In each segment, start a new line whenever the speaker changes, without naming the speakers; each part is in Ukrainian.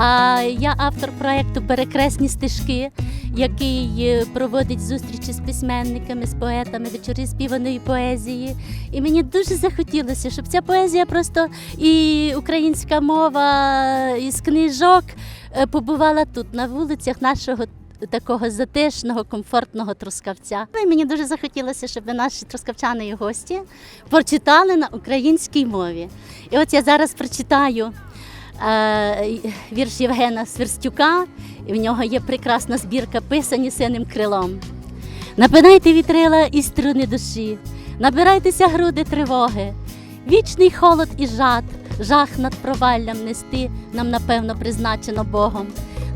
А я автор проєкту Перекресні стежки, який е, проводить зустрічі з письменниками, з поетами, вечори співаної поезії. І мені дуже захотілося, щоб ця поезія просто і українська мова із книжок е, побувала тут, на вулицях нашого такого затишного, комфортного трускавця. Ну, І мені дуже захотілося, щоб наші трускавчани і гості прочитали на українській мові. І от я зараз прочитаю вірш Євгена Сверстюка, і в нього є прекрасна збірка писані синим крилом. Напинайте вітрила і струни душі, набирайтеся груди тривоги, вічний холод і жад, жах над проваллям нести нам напевно призначено Богом.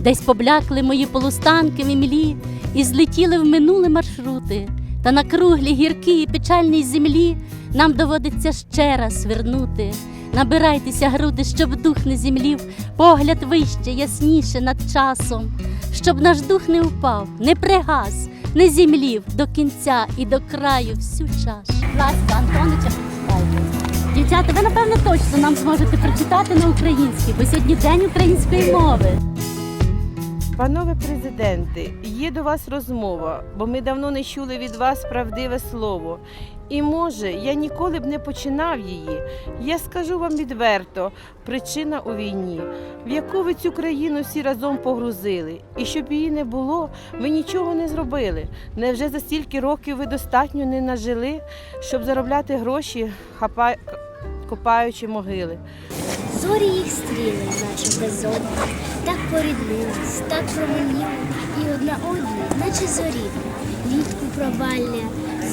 Десь поблякли мої полустанки в імлі і злетіли в минуле маршрути. Та на круглій гіркій і печальній землі нам доводиться ще раз вернути. Набирайтеся груди, щоб дух не зімлів, погляд вище, ясніше над часом, щоб наш дух не упав, не пригас, не зімлів до кінця і до краю всю чашу. Ласка, Антонича. Дівчата, ви напевно точно нам зможете прочитати на українській, бо сьогодні день української мови.
Панове президенти, є до вас розмова, бо ми давно не чули від вас правдиве слово. І може, я ніколи б не починав її. Я скажу вам відверто, причина у війні, в яку ви цю країну всі разом погрузили. І щоб її не було, ви нічого не зробили. Невже за стільки років ви достатньо не нажили, щоб заробляти гроші, хапа... копаючи могили?
Зорі їх стріли, наче безодні, так поріднились, так променіли, і одна одній, наче зорі, літку провалля,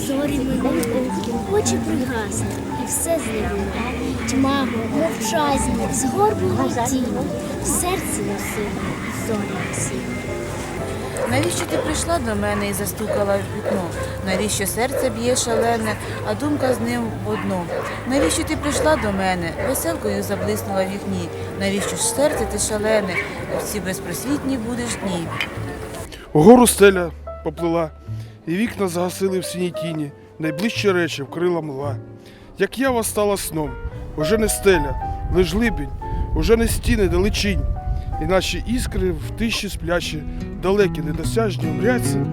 зорі минуть, очі пригасне, і все зникне. Тьмаго, мовчазні, згорблені тіні, в серці носили зорі осінні.
Навіщо ти прийшла до мене і застукала в вікно? Навіщо серце б'є шалене, а думка з ним в одно? Навіщо ти прийшла до мене? Веселкою заблиснула в вікні. Навіщо ж серце ти шалене? Ці безпросвітні будеш дні.
Угору стеля поплила, і вікна загасили в синій тіні, найближчі речі вкрила мла. Як я стала сном, уже не стеля, лиш либінь, уже не стіни далечінь, і наші іскри в тиші сплячі, далекі, недосяжні мряться,